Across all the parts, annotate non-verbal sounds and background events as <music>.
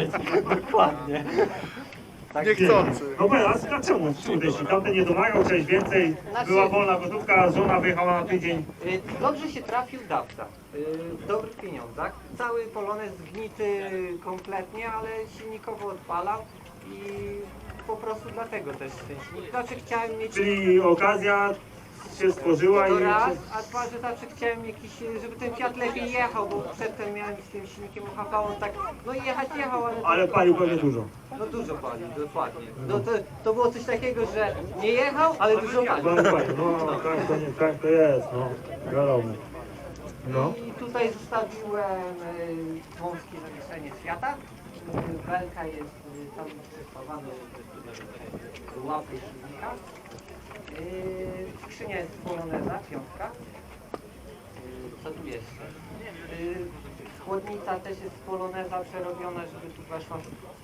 powiedzieć. <laughs> Dokładnie. Tak, Niechcący. No teraz dlaczego? Tamten nie domagał czegoś więcej, Znaczy- była wolna gotówka, żona wyjechała na tydzień. Y, Dobrze się trafił dawca. y, W dobrych pieniądzach. Cały polonez zgnity kompletnie, ale silnikowo odpalał i po prostu dlatego też ten silnik. Znaczy chciałem mieć Czyli okazja się stworzyła to i... raz, a dwa, że zawsze chciałem jakiś, żeby ten Fiat lepiej jechał, bo przedtem miałem silnikiem on tak, no jechać jechał, ale, Ale palił pewnie dużo. no dużo palił, dokładnie. No to, to było coś takiego, że nie jechał, ale dużo palił. No tak to, nie, tak to jest, no. Wiadomo. No. I tutaj zostawiłem y, wąskie zawieszenie świata. Belka jest y, tam przyspawana do łapy silnika. Y, skrzynia jest poloneza, piątka. Co tu jeszcze? Y, chłodnica też jest z poloneza przerobiona, żeby tu weszła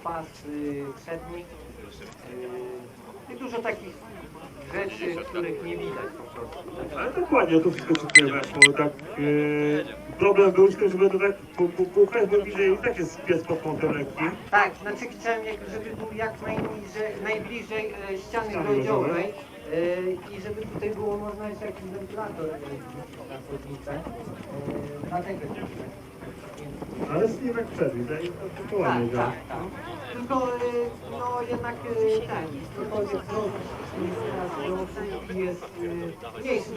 pas y, przedni. Y, I dużo takich rzeczy, których nie widać po prostu. Ale dokładnie, to wszystko tutaj weszło. Tak, yy, problem był z tym, żeby to tak bo widzę i tak jest pies pod kątem lekkim. Tak, znaczy chciałem, jak- żeby był jak najbliżej, najbliżej e, ściany Ściany grodziowej i żeby tutaj było można jeszcze jakiś wentylator e, na chłodnicę. E, dlatego Ale z nim jak przed, widzę, i to, to tak, tak, działa. tak. Tylko e, no jednak ten, cokolwiek zrobić, jest, jest e, mniejszy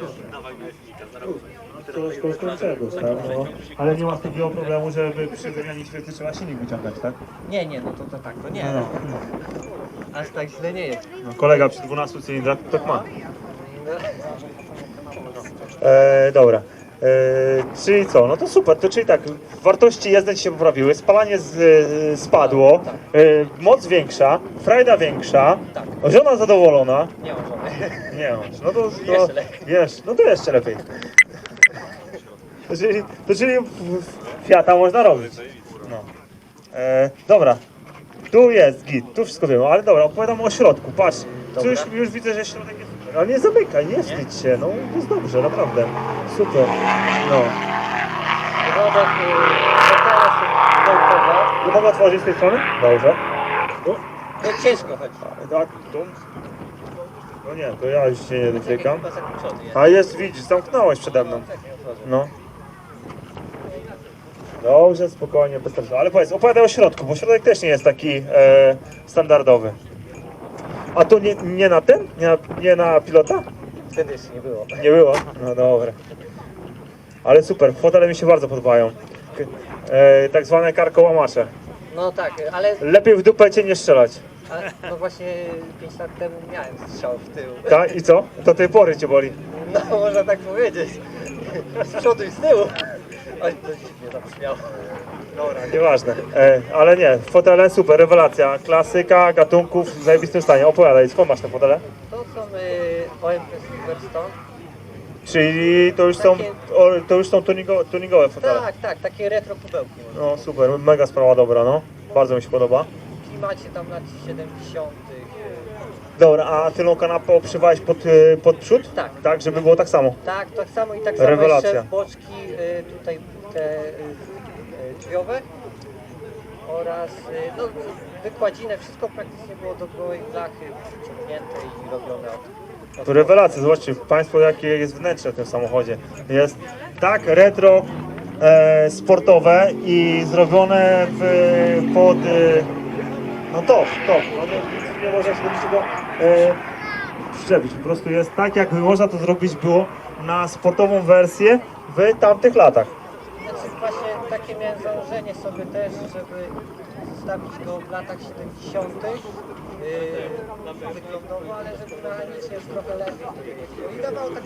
To kosztem czegoś, tak? No. Ale nie ma takiego problemu, żeby przy wymianie świecy trzeba silnik wyciągać, tak? Nie, nie, no to, to tak, to nie. No, Aż tak źle nie jest. no. Kolega przy 12 cylindrach tak ma. E, dobra. E, czyli co? No to super, to czyli tak, wartości jezdne ci się poprawiły, spalanie z, e, spadło, e, moc większa, frajda większa, Tak. żona zadowolona. Nie ma żony. <laughs> Nie masz, no to, to Jeszcze lepiej. wiesz, no to jeszcze lepiej. To czyli, to czyli w- w- Fiata można robić. No. E, dobra, tu jest git, tu wszystko wiemy, ale dobra, opowiadam o środku, patrz. Tu już, już widzę, że środek jest ale nie zamykaj, nie wstydź się, no jest dobrze, naprawdę. Super, no. Środek Nie mogę otworzyć z tej strony? Dobrze. Tu? To ciężko chodzi. Tak, tu. No nie, to ja już się nie dotykam. Chyba zakłócony jest. A jest, widzisz, zamknąłeś przede mną. No. Dobrze, spokojnie, bez stresu. Ale powiedz, opowiadaj o środku, bo środek też nie jest taki e, standardowy. A to nie, nie na ten? Nie na, nie na pilota? Wtedy jeszcze nie było. Nie było? No dobra. Ale super, fotele mi się bardzo podobają. K- E, tak zwane karkołamacze. No tak, ale, Lepiej w dupę cię nie strzelać. ale no właśnie 5 lat temu miałem strzał w tył. Tak? I co? Do tej pory cię boli. No można tak powiedzieć. Z przodu i z tyłu. Oj, to dziwnie zabrzmiało. Dobra, nieważne. E, ale nie, fotele super, rewelacja. Klasyka, gatunków w zajebistym stanie. Opowiadaj, skąd masz te fotele? To są y, OMP Silverstone. Czyli to już są, o, to już są tuningo, tuningowe fotele. Tak, tak, takie retro kubełki. No super, mega sprawa dobra, no. Bardzo mi się podoba. W klimacie tam lat 70. Dobra, a tylną kanapę obszywałeś pod, y, pod przód? Tak. Tak, żeby było tak samo. Tak, tak samo i tak samo Rewelacja. jeszcze boczki y, tutaj te y, y, drzwiowe oraz y, no, wykładzinę, wszystko praktycznie było do gołej blachy przyciągnięte i robione od, od To rewelacja, zobaczcie Państwo jakie jest wnętrze w tym samochodzie. Jest tak retro, e, sportowe i zrobione w, pod... E, no top, top. No, nie, można się do niczego przyczepić. Po prostu jest tak jak można to zrobić było na sportową wersję w tamtych latach. Znaczy właśnie takie miałem założenie sobie też, żeby zostawić go w latach 70. Mechanicznie już trochę lepiej i taką już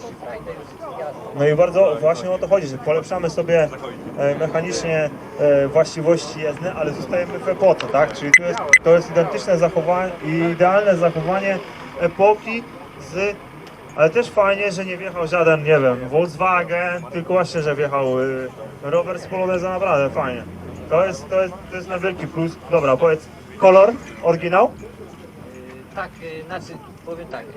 jazdy. No i bardzo właśnie o to chodzi, że polepszamy sobie e, mechanicznie e, właściwości jezdne, ale zostajemy w epoce, tak? Czyli to jest, to jest identyczne zachowanie i idealne zachowanie epoki z... Ale też fajnie, że nie wjechał żaden, nie wiem, Volkswagen, tylko właśnie, że wjechał y, rower z Poloneza, naprawdę fajnie. To jest, to jest, to jest na wielki plus. Dobra, powiedz, kolor, oryginał? Tak, y, znaczy, powiem tak. y,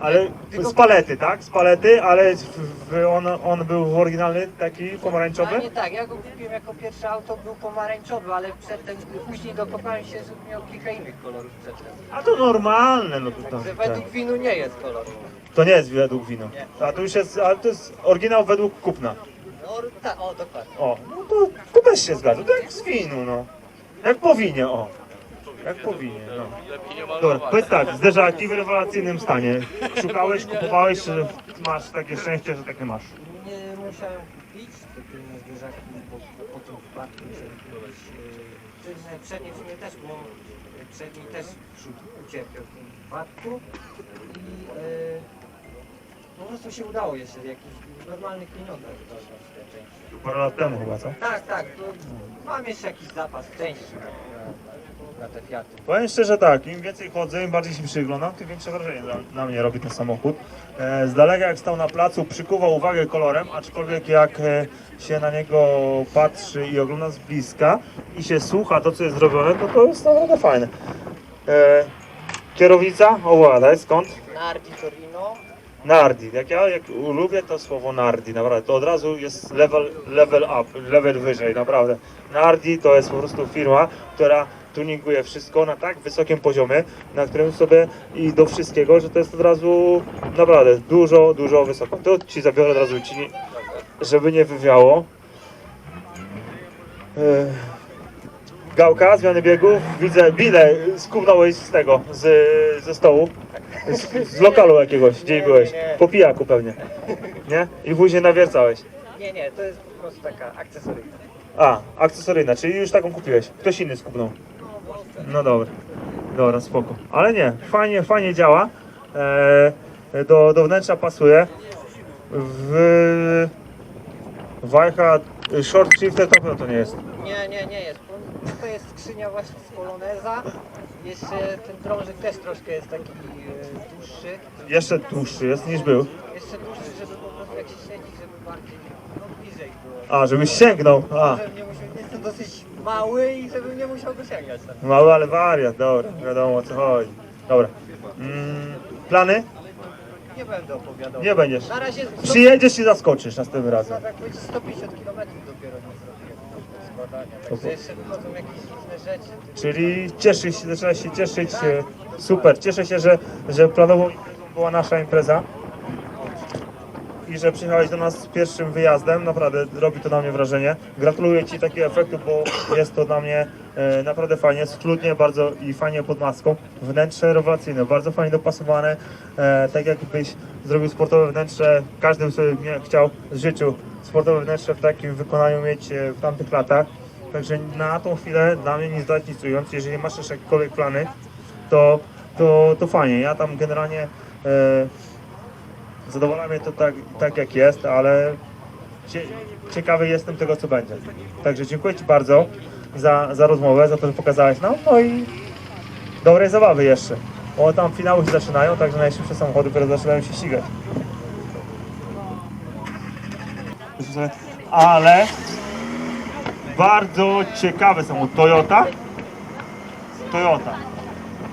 Ale z palety, tak? Z palety, ale w, w, on, on był oryginalny, taki pomarańczowy? A nie tak, ja go kupiłem jako pierwsze auto, był pomarańczowy, ale przedtem, później dokopałem się, że miał kilka innych kolorów przedtem. A to normalne, no to, to, według winu nie jest kolor. to nie jest według winu. A to już jest, ale to jest oryginał według kupna. No, tak, o, dokładnie. O, no to, też się zgadza, to jak z winu, no. Jak po winie, o. Jak po winie, no. Dobra, powiedz tak, zderzaki w rewelacyjnym stanie. Szukałeś, kupowałeś, czy masz takie szczęście, że takie masz? Nie musiałem kupić takie zderzaki po, po tym wypadku, żeby kupić e, przednie w sumie też, bo przedni też ucierpiał w tym wypadku i e, po prostu się udało jeszcze w jakichś normalnych pieniądzach dostać te części. Parę lat temu chyba, co? Tak, tak, to mam jeszcze jakiś zapas części na, te Fiaty. Powiem szczerze tak, im więcej chodzę, im bardziej się przyglądam, tym większe wrażenie na, na mnie robi ten samochód. E, z daleka jak stał na placu, przykuwał uwagę kolorem, aczkolwiek jak e, się na niego patrzy i ogląda z bliska i się słucha to, co jest zrobione, to to jest naprawdę fajne. E, kierownica, opowiadaj, skąd? Nardi Torino, Nardi. Jak ja jak lubię to słowo Nardi, naprawdę, to od razu jest level, level up, level wyżej, naprawdę. Nardi to jest po prostu firma, która tuninguje wszystko na tak wysokim poziomie, na którym sobie i do wszystkiego, że to jest od razu naprawdę dużo, dużo wysoko. To ci zabiorę od razu, ci nie, żeby nie wywiało. Ech. Gałka, zmiany biegów, widzę, bile skubnąłeś z tego, z, ze stołu, z, z lokalu jakiegoś, gdzie byłeś, po pijaku pewnie, nie? I później nawiercałeś. nie, nie, to jest po prostu taka akcesoryjna. A, akcesoryjna, czyli już taką kupiłeś, ktoś inny skupnął. No dobra, dobra, spoko. Ale nie, fajnie, fajnie działa, e, do, do wnętrza pasuje. W Wajcha Short Shifter to pewno to nie jest. Nie, nie, nie jest. To jest skrzynia właśnie z Poloneza. Jeszcze ten drążek też troszkę jest taki e, dłuższy. Jeszcze dłuższy jest niż był. Jeszcze dłuższy, żeby po prostu jak się siedzi, żeby bardziej no, bliżej było. A, żebyś sięgnął. A, Żebym nie musiał, jestem dosyć mały i żebym nie musiał go sięgać. Mały, ale wariat, dobra, wiadomo o co chodzi. Dobra. Mm, plany? Nie będę opowiadał. Nie będziesz. Na razie sto- Przyjedziesz i zaskoczysz następnym razem. tak powiedzieć 150 km dopiero nie zrobiłem do składania. Także jeszcze wychodzą jakieś różne rzeczy. Czyli cieszysz się, zaczyna się cieszyć. e, Super, cieszę się, że, że planową imprezą była nasza impreza. I że przyjechałeś do nas z pierwszym wyjazdem, naprawdę robi to na mnie wrażenie. Gratuluję Ci takiego efektu, bo jest to dla mnie e, naprawdę fajnie, schludnie bardzo i fajnie pod maską. Wnętrze rewelacyjne, bardzo fajnie dopasowane, e, tak jakbyś zrobił sportowe wnętrze, każdy by sobie chciał, życzył sportowe wnętrze w takim wykonaniu mieć e, w tamtych latach. Także na tą chwilę dla mnie nic czując. Jeżeli masz jeszcze jakiekolwiek plany, to, to, to fajnie. Ja tam generalnie e, zadowala mnie to tak, tak jak jest, ale cie, ciekawy jestem tego, co będzie. Także dziękuję Ci bardzo za, za rozmowę, za to, że pokazałeś nam. No i dobrej zabawy jeszcze. Bo tam finały się zaczynają, także najszybsze samochody dopiero zaczynają się ścigać. Ale bardzo ciekawe są Toyota. Toyota.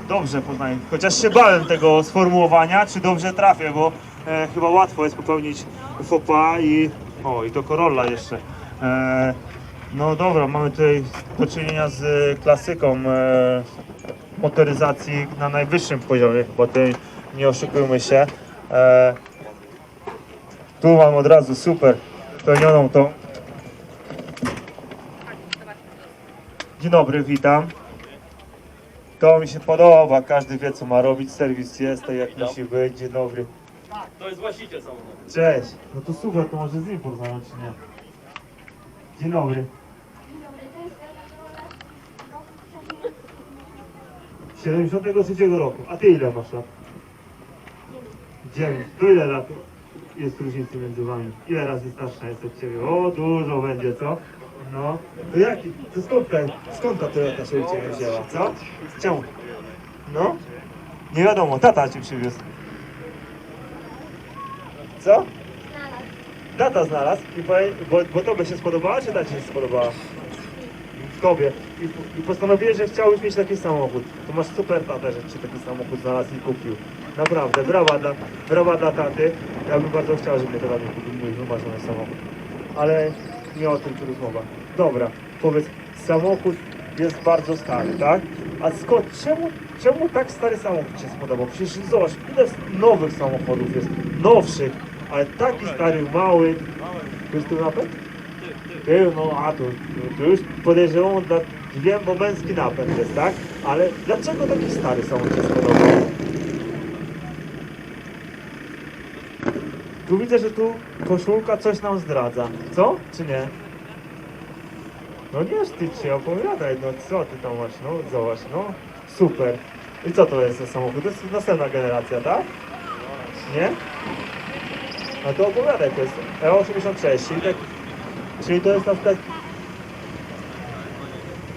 Dobrze poznaję. Chociaż się bałem tego sformułowania, czy dobrze trafię, bo e, chyba łatwo jest popełnić fopa i o i to Corolla jeszcze. E, no dobra, mamy tutaj do czynienia z klasyką e, motoryzacji na najwyższym poziomie, bo tutaj nie oszukujmy się. E, tu mam od razu super pełnioną tą Dzień dobry, witam. To mi się podoba, każdy wie co ma robić, serwis jest tak jak musi być. Dzień dobry. To jest właściciel samochodu. Cześć. No to super, to może z nim porozmawiam czy nie? Dzień dobry. 73 roku. A ty ile masz lat? 9. To ile lat jest różnicy między wami? Ile razy starsza jest od ciebie? O, dużo będzie, co? No. To jaki? To skąd, ten, skąd ta Toyota się u ciebie wzięła, co? Czemu? No? Nie wiadomo, tata ci przywiózł. Co? Tata znalazł i powie, bo, bo tobie się spodobała, czy ta ci się spodobała? Tobie. i, i postanowiłeś, że chciałbyś mieć taki samochód. To masz super tatę, że ci taki samochód znalazł i kupił. Naprawdę, brawa dla, brawa dla taty. Ja bym bardzo chciał, żeby tata mi kupił mój wymarzony samochód. Ale nie o tym tu rozmowa. Dobra, powiedz, samochód jest bardzo stary, tak? A skąd, czemu, czemu tak stary samochód Ci się spodobał? Przecież zobacz, ile nowych samochodów jest, nowszych, ale taki stary, mały. Jest tu napęd? Ty, no a tu, tu już podejrzewam, dla, wiem, bo męski napęd jest, tak? Ale dlaczego taki stary samochód się spodobał? Tu widzę, że tu koszulka coś nam zdradza. Co? Czy nie? No nie wstydź się, opowiadaj, no co ty tam masz, no zobacz, no super. I co to jest za samochód? To jest następna generacja, tak? Nie? No to opowiadaj, to jest E86, czyli, tak, czyli to jest na przykład...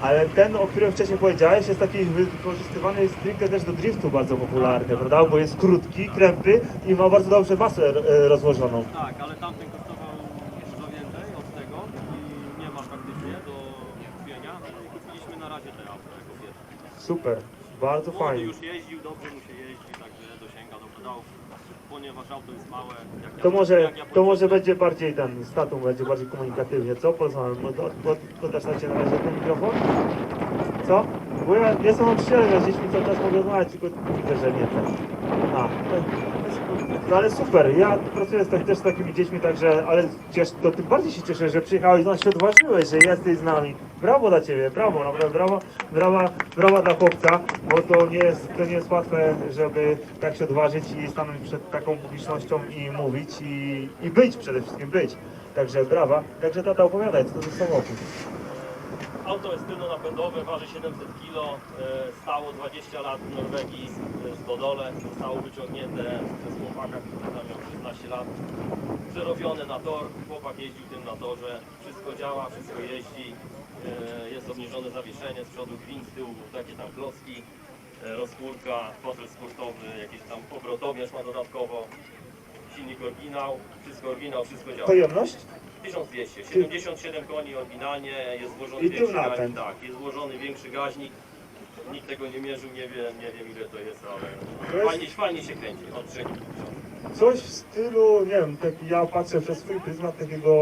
Ale ten, o którym wcześniej powiedziałeś, jest taki wykorzystywany stricte też do driftu bardzo popularny, prawda? Bo jest krótki, krępy i ma bardzo dobrze masę e, rozłożoną. Tak, ale tamten kosztował dużo więcej od tego i nie ma faktycznie do kupienia. No i kupiliśmy na razie te auto jako pierwsze. Super, bardzo Młody fajnie. już jeździł, dobrze mu się jeździ, także dosięga do pedałów. Ponieważ auto jest małe, jak ja, To może, jak ja to może będzie bardziej ten, z tatą będzie bardziej komunikatywnie, co? Porozmawiam, Od- od- od- podasz na razie ten mikrofon? Co? Bo ja jestem nauczycielem, ja z dziećmi cały czas mogę rozmawiać, tylko widzę, że nie ten. A, no ale super, ja pracuję z, tak- też z takimi dziećmi, także, ale ciesz, to tym bardziej się cieszę, że przyjechałeś, no się odważyłeś, że jesteś z nami. Brawo dla Ciebie, brawo, naprawdę brawo, brawa, brawa dla chłopca, bo to nie jest, to nie jest łatwe, żeby tak się odważyć i stanąć przed taką publicznością i mówić i, i być przede wszystkim, być. Także brawa, także tata opowiadaj, co to za samochód. Auto jest tylnonapędowe, waży 700 kg, e, stało 20 lat w Norwegii e, w Stodole, zostało wyciągnięte przez chłopaka, który tam miał 16 lat, przerobione na tor, chłopak jeździł tym na torze, wszystko działa, wszystko jeździ, e, jest obniżone zawieszenie, z przodu gwint, z tyłu takie tam klocki, rozkórka, fotel sportowy, jakiś tam obrotowierz ma dodatkowo, silnik oryginał, wszystko oryginał, wszystko działa. Pojemność? 1200, 77 koni oryginalnie, jest włożony I tył większy napęd. gaźnik, tak, jest włożony większy gaźnik. Nikt tego nie mierzył, nie wiem, nie wiem ile to jest, To ale jest- fajnie, fajnie się kręci od 3 Coś w stylu, nie wiem, taki, ja patrzę przez swój pryzmat takiego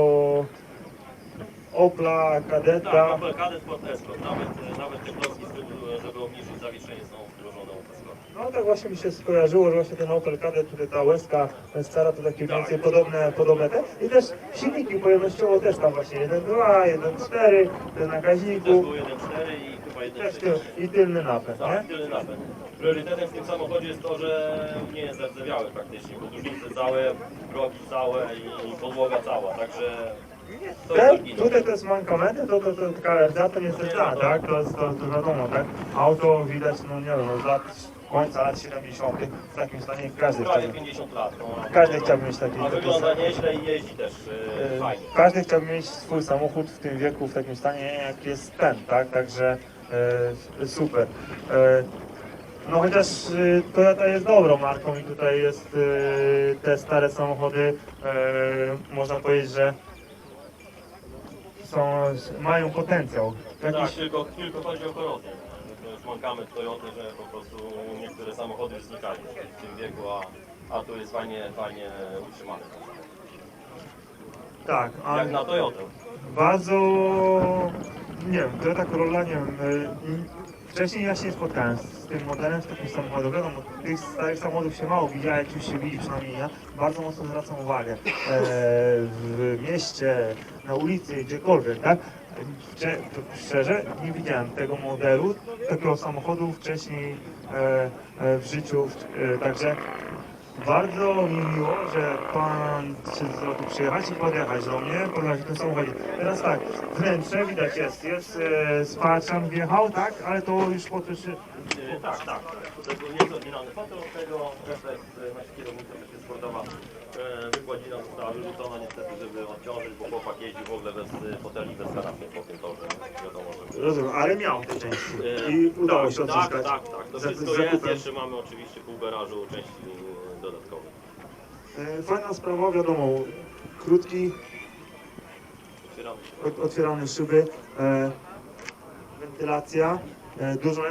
Opla, Tak, Kadeta. Opel Kadett Sport Escort, nawet, nawet te klocki z tyłu, żeby obniżyć zawieszenie są włożone w Escort. No tak właśnie mi się skojarzyło, że właśnie ten Opel Kadett, który ta łezka stara to takie Tak. więcej podobne, podobne te. I też silniki pojemnościowo też tam właśnie 1.2, 1.4, ten na Też gaźniku, było 1.4 i chyba też 1.3. tył, i tylny napęd, Tak, nie? tyle napęd. Priorytetem w tym samochodzie jest to, że nie jest zardzewiały praktycznie, podróżnice całe, progi całe i podłoga cała, także to oryginał. tutaj to jest mankamenty, to, to, to taka RDA to nie jest RDA, tak? To jest to, to wiadomo, tak? Auto widać, no nie wiem, z lat końca lat 70. w takim stanie każdy Prawie chciałby. 50 lat. No, Każdy chciałby mieć taki, A wygląda nieźle i jeździ też e, E, fajnie. Każdy chciałby mieć swój samochód w tym wieku, w takim stanie jak jest ten, tak? Także e, super. E, no chociaż Toyota jest dobrą marką i tutaj jest e, te stare samochody, e, można powiedzieć, że są, mają potencjał. Tak, Jakiś, tylko, tylko chodzi o korozję. Już Toyoty, że po prostu niektóre samochody już znikają w tym wieku, a, a tu jest fajnie, fajnie utrzymane. tak, a Jak na Toyotę. bardzo, nie wiem, Toyota Corolla, nie wiem, e, wcześniej ja się spotkałem z, tym modelem, z takim samochodem, wiadomo, tych starych samochodów się mało widzi, jak już się widzi, przynajmniej ja, bardzo mocno zwracam uwagę e, w mieście, na ulicy, gdziekolwiek, tak? Cze- Szczerze, nie widziałem tego modelu, takiego samochodu wcześniej e, e, w życiu, e, także bardzo mi miło, że pan się zrobił przyjechać i podjechać do mnie, podjechać tym samochodzie. Teraz tak, wnętrze widać jest, jest e, spaczan wjechał, tak, ale to już po to się... E, Tak, tak. Tutaj był nieco oryginalny fotel od tego, refleks e, na kierownicę też jest sportowa. E, Wykładzina została wyrzucona niestety, żeby odciążyć, bo chłopak jeździł w ogóle bez e, foteli, bez kanapy po tym torze. Wiadomo, że... Rozumiem, ale miał te części E, i udało tak, się Tak, odzyskać. tak, tak. To Za- wszystko jest. Jeszcze mamy oczywiście pół garażu części dodatkowe. E, Fajna sprawa, wiadomo, krótki, Otwieramy szyby. E, wentylacja, e, dużo lepsza